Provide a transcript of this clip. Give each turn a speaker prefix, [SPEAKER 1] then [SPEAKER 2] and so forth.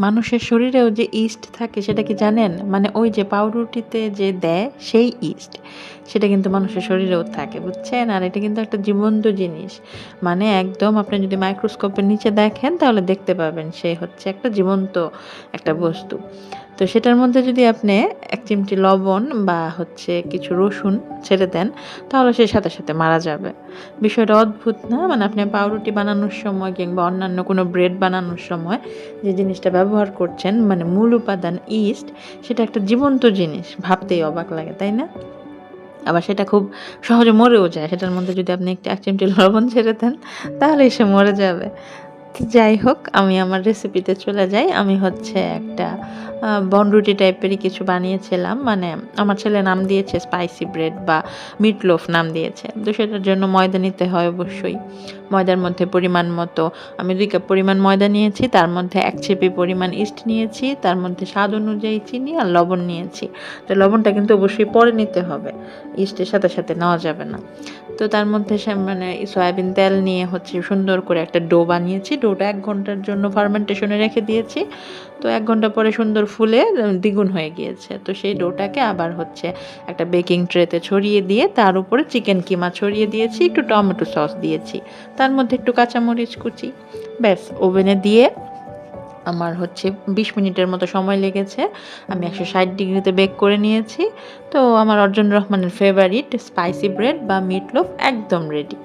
[SPEAKER 1] মানুষের শরীরেও যে ইস্ট থাকে, সেটা কি জানেন? মানে ওই যে পাউরুটিতে যে দেয়, সেই ইস্ট। সেটা কিন্তু মানুষের শরীরেও থাকে, বুঝছেন? আর এটা কিন্তু একটা জীবন্ত জিনিস। মানে একদম আপনি যদি মাইক্রোস্কোপের নিচে দেখেন, তাহলে দেখতে পাবেন সে হচ্ছে একটা জীবন্ত একটা বস্তু। তো সেটার মধ্যে যদি আপনি এক চিমটি লবণ বা হচ্ছে কিছু রসুন ছেড়ে দেন, তাহলে সে সাথে সাথে মারা যাবে। বিষয়টা অদ্ভুত না? মানে আপনি পাউরুটি বানানোর সময় কিংবা অন্যান্য কোনো ব্রেড বানানোর সময় যে জিনিসটা ব্যবহার করছেন মানে মূল উপাদান ইস্ট, সেটা একটা জীবন্ত জিনিস। ভাবতেই অবাক লাগে, তাই না? আবার সেটা খুব সহজে মরেও যায়। সেটার মধ্যে যদি আপনি একটু এক চিমটি লবণ ছেড়ে দেন, তাহলে সে মরে যাবে। যাই হোক, আমি আমার রেসিপিতে চলে যাই। আমি হচ্ছে একটা বনরুটি টাইপেরই কিছু বানিয়েছিলাম। মানে আমার ছেলে নাম দিয়েছে স্পাইসি ব্রেড বা মিট লোফ নাম দিয়েছে। তো সেটার জন্য ময়দা নিতে হয় অবশ্যই। ময়দার মধ্যে পরিমাণ মতো, আমি দুই কাপ পরিমাণ ময়দা নিয়েছি। তার মধ্যে এক চেপি পরিমাণ ইস্ট নিয়েছি। তার মধ্যে স্বাদ অনুযায়ী চিনি আর লবণ নিয়েছি। তো লবণটা কিন্তু অবশ্যই পরে নিতে হবে। ইস্টের সাথে সাথে নেওয়া যাবে না। তো তার মধ্যে সে মানে সয়াবিন তেল নিয়ে হচ্ছে সুন্দর করে একটা ডো বানিয়েছি। ডোটা এক ঘণ্টার জন্য ফার্মেন্টেশনে রেখে দিয়েছি। তো এক ঘণ্টা পরে সুন্দর ফুলে দ্বিগুণ হয়ে গিয়েছে। তো সেই ডোটাকে আবার হচ্ছে একটা বেকিং ট্রেতে ছড়িয়ে দিয়ে তার উপরে চিকেন কিমা ছড়িয়ে দিয়েছি, একটু টমেটো সস দিয়েছি। তার মধ্যে একটু কাঁচামরিচ কুচি, ব্যাস, ওভেনে দিয়ে আমার হচ্ছে বিশ মিনিটের মতো সময় লেগেছে। আমি একশো ষাট ডিগ্রিতে বেক করে নিয়েছি। তো আমার অর্জুন রহমানের ফেভারিট স্পাইসি ব্রেড বা মিটলোফ একদম রেডি